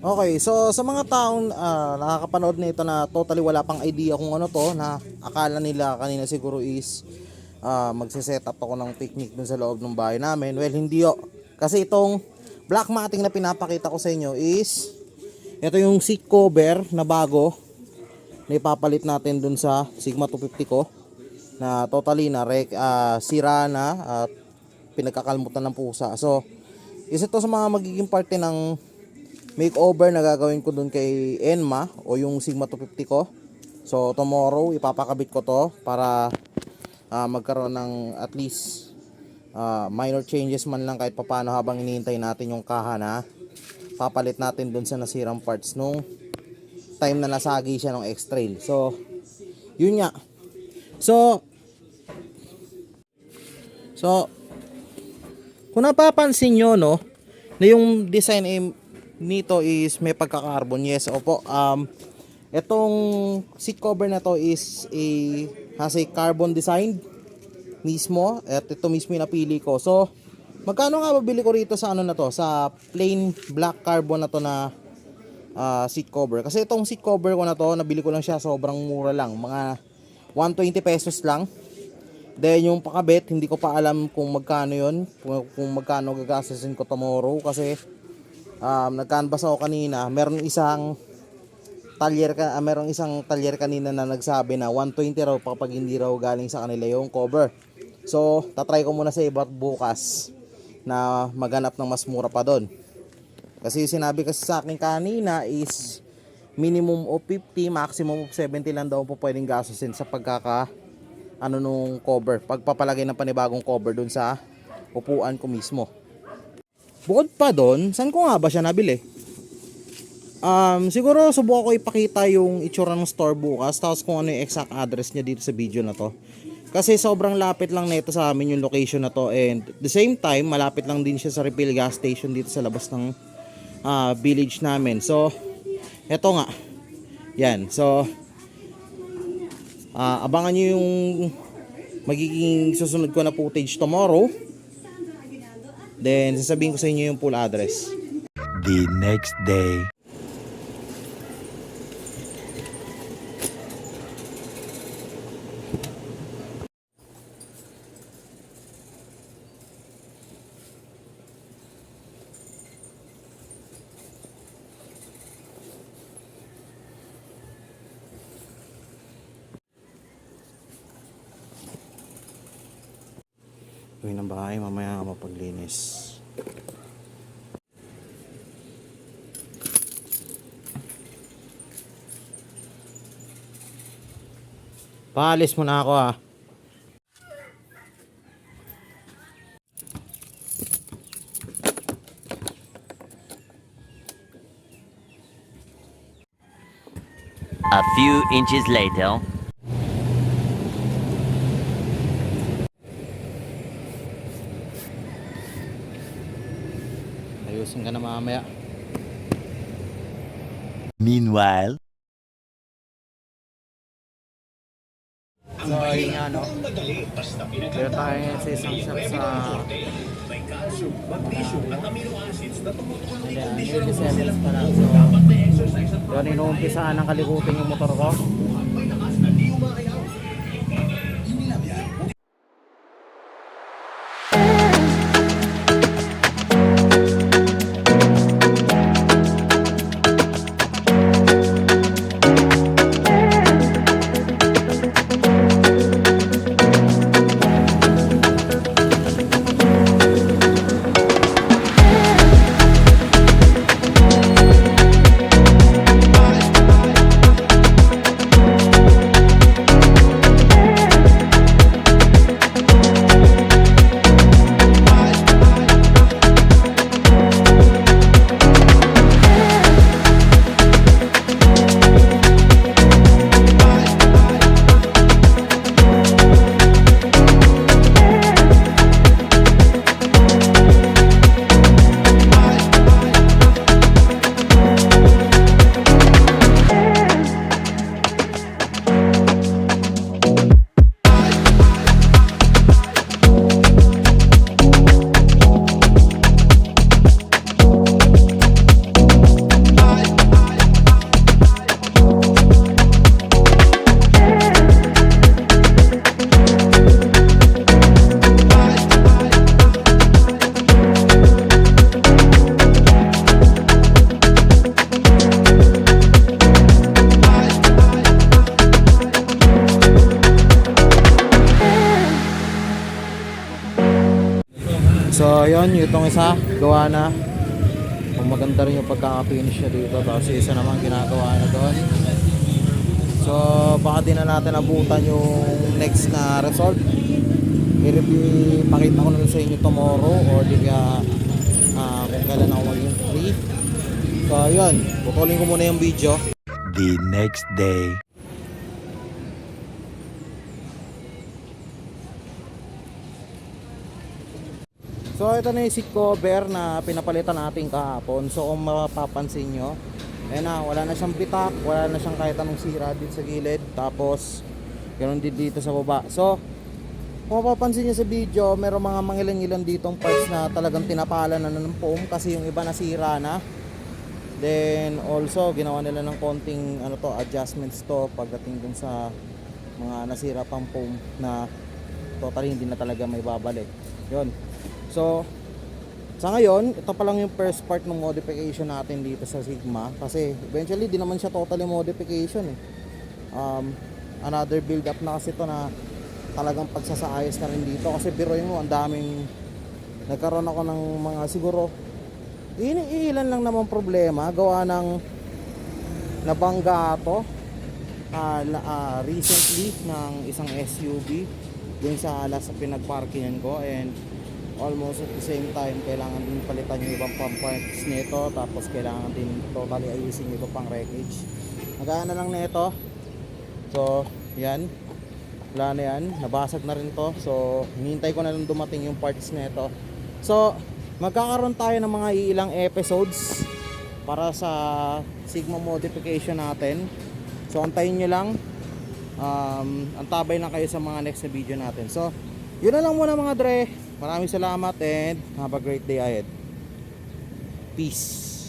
Okay, so sa mga taong ah, nakakapanood nito na totally wala pang idea kung ano to, na akala nila kanina siguro is ah, magse-set up ako ng picnic dun sa loob ng bahay namin. Well, hindi yo. Kasi itong black matting na pinapakita ko sa inyo is ito yung seat cover na bago na ipapalit natin dun sa Sigma 250 ko na totally na rek, ah, sira na at pinagkakalmutan ng pusa. So, isa to sa mga magiging parte ng makeover na gagawin ko dun kay Enma o yung Sigma 250 ko. So tomorrow ipapakabit ko to para ah, magkaroon ng at least ah, minor changes man lang kahit papano habang hinihintay natin yung kaha na papalit natin dun sa nasirang parts nung time na nasagi siya ng X-Trail. So yun nga. So So kung napapansin nyo no na yung design nito is may pagka-carbon. Yes, opo. Um, itong seat cover na to is a has a carbon design mismo. At ito mismo yung napili ko. So, magkano nga mabili ko rito sa ano na to? Sa plain black carbon na to na ah, seat cover. Kasi itong seat cover ko na to, nabili ko lang siya sobrang mura lang. Mga 120 pesos lang. Then yung pakabit, hindi ko pa alam kung magkano yon kung, kung magkano gagastusin ko tomorrow kasi um, nag-canvas ako kanina, meron isang talyer ka, ah, meron isang talyer kanina na nagsabi na 120 raw kapag hindi raw galing sa kanila yung cover. So, tatry ko muna sa iba't bukas na maghanap ng mas mura pa doon. Kasi sinabi kasi sa akin kanina is minimum of 50, maximum of 70 lang daw po pwedeng gastusin sa pagkaka ano nung cover. Pagpapalagay ng panibagong cover doon sa upuan ko mismo. Bukod pa doon, saan ko nga ba siya nabili? Um, siguro subukan ko ipakita yung itsura ng store bukas tapos kung ano yung exact address niya dito sa video na to. Kasi sobrang lapit lang nito sa amin yung location na to and the same time malapit lang din siya sa refill gas station dito sa labas ng ah, village namin. So, eto nga. Yan. So, ah, abangan nyo yung magiging susunod ko na footage tomorrow. Then, sasabihin ko sa inyo yung full address. the next day. Gawin ng bahay, mamaya mapaglinis. Paalis mo na ako ah. A few inches later. Ayusin ka na mamaya. Meanwhile, So, ayun nga no. Pero tayo ngayon sa isang shop sa... Ayan, yun yung settings pa lang. So, yun, inuumpisaan ng kalikutin yung motor ko. So, yun, itong isa, gawa na. Kung maganda rin yung pagkaka-finish niya dito. Tapos yung isa naman ginagawa na doon. So, baka din na natin abutan yung next na result. I-review, pakita ko na sa inyo tomorrow or di kaya ah, kung kailan ako maging free. So, yun, putulin ko muna yung video. The next day. So ito na yung seat cover na pinapalitan natin kahapon. So kung mapapansin nyo, ayun na, wala na siyang bitak, wala na siyang kahit anong sira dito sa gilid. Tapos, ganoon din dito sa baba. So, kung mapapansin nyo sa video, meron mga mangilan-ilan ditong parts na talagang tinapalan na ng foam kasi yung iba nasira na. Then also, ginawa nila ng konting ano to, adjustments to pagdating dun sa mga nasira pang foam na totally hindi na talaga may babalik. Yun. So, sa ngayon, ito pa lang yung first part ng modification natin dito sa Sigma. Kasi eventually di naman siya totally modification eh. Um, another build up na kasi to na talagang pagsasaayos na rin dito. Kasi biroin mo ang daming nagkaroon ako ng mga siguro ini ilan lang naman problema. Gawa ng nabangga to la- ah, recently ng isang SUV dun sa alas sa pinagparkingan ko. And almost at the same time kailangan din palitan yung ibang pang parts nito tapos kailangan din totally ayusin yung iba pang wreckage. Nagana lang nito. So yan. Wala na yan. Nabasag na rin to. So hinihintay ko na lang dumating yung parts nito. So magkakaroon tayo ng mga ilang episodes para sa Sigma modification natin. So antayin nyo lang. Um, antabay na kayo sa mga next na video natin. So yun na lang muna mga dre maraming salamat and have a great day ahead peace